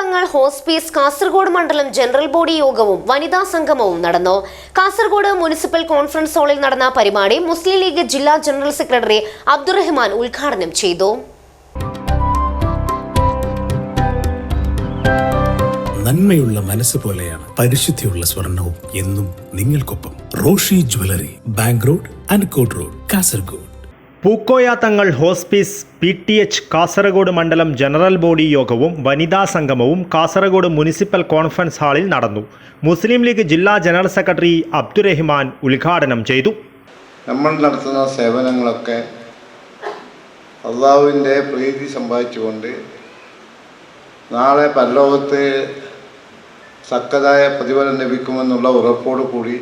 തങ്ങൾ hospice Kasaragod മണ്ഡലം general body യോഗവും വനിതാ സംഗമവും നടന്നു. കാസർഗോഡ് മുനിസിപ്പൽ കോൺഫറൻസ് ഹാളിൽ നടന്ന പരിപാടി മുസ്ലിം ലീഗ് ജില്ലാ ജനറൽ സെക്രട്ടറി അബ്ദുറഹ്മാൻ ഉദ്ഘാടനം ചെയ്തു. നന്മയുള്ള മനസ്സ് പോലെയാണ് പരിശുദ്ധിയുള്ള സ്വർണവും എന്നും നിങ്ങൾക്കൊപ്പം Roshi jewellery bank road Ankot road Kasaragod. Pookoya Thangal hospice P T H Kasaragod മണ്ഡലം ജനറൽ ബോഡി യോഗവും വനിതാ സംഗമവും കാസർഗോഡ് മുനിസിപ്പൽ കോൺഫറൻസ് ഹാളിൽ നടന്നു. മുസ്ലിം ലീഗ് ജില്ലാ ജനറൽ സെക്രട്ടറി അബ്ദുറഹിമാൻ ഉദ്ഘാടനം ചെയ്തു. നമ്മൾ നടത്തുന്ന സേവനങ്ങളൊക്കെ അള്ളാഹുവിന്റെ പ്രീതി സമ്പാദിച്ചുകൊണ്ട് നാളെ പരലോകത്ത് സക്കതായ പ്രതിഫലം ലഭിക്കുമെന്നുള്ള ഉറപ്പോടു കൂടി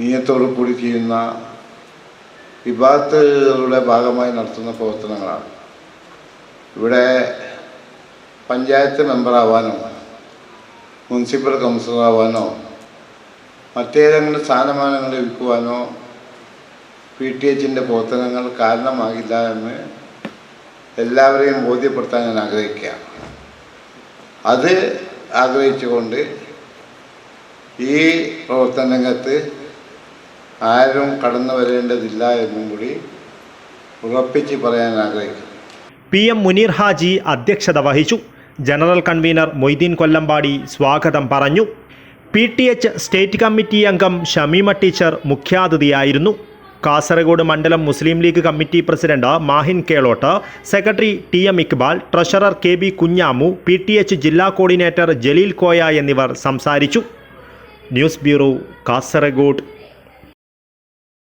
നീയത്തോടു കൂടി ചെയ്യുന്ന വിഭാഗത്തുകളുടെ ഭാഗമായി നടത്തുന്ന പ്രവർത്തനങ്ങളാണ്. ഇവിടെ പഞ്ചായത്ത് മെമ്പറാവാനോ മുനിസിപ്പൽ കൗൺസിലറാവാനോ മറ്റേതെങ്കിലും സ്ഥാനമാനങ്ങൾ ലഭിക്കുവാനോ പി ടി എച്ചിന്റെ പ്രവർത്തനങ്ങൾ കാരണമാകില്ല എന്ന് എല്ലാവരെയും ബോധ്യപ്പെടുത്താൻ ഞാൻ ആഗ്രഹിക്കുകയാണ്. അത് ആഗ്രഹിച്ചുകൊണ്ട് ഈ പ്രവർത്തന രംഗത്ത് ആരും കടന്നു വരേണ്ടതില്ല എന്നും കൂടി ഉറപ്പിച്ച് പറയാൻ ആഗ്രഹിക്കുന്നു. പി എം മുനീർ ഹാജി അധ്യക്ഷത വഹിച്ചു. ജനറൽ കൺവീനർ മൊയ്തീൻ കൊല്ലമ്പാടി സ്വാഗതം പറഞ്ഞു. P T H state committee അംഗം ഷമീമ ടീച്ചർ മുഖ്യാതിഥിയായിരുന്നു. കാസർഗോഡ് മണ്ഡലം Muslim League committee president Mahin Kelot secretary T M Iqbal treasurer K B Kunhamu P T H ജില്ലാ കോർഡിനേറ്റർ ജലീൽ കോയ എന്നിവർ സംസാരിച്ചു. News bureau Kasaragod.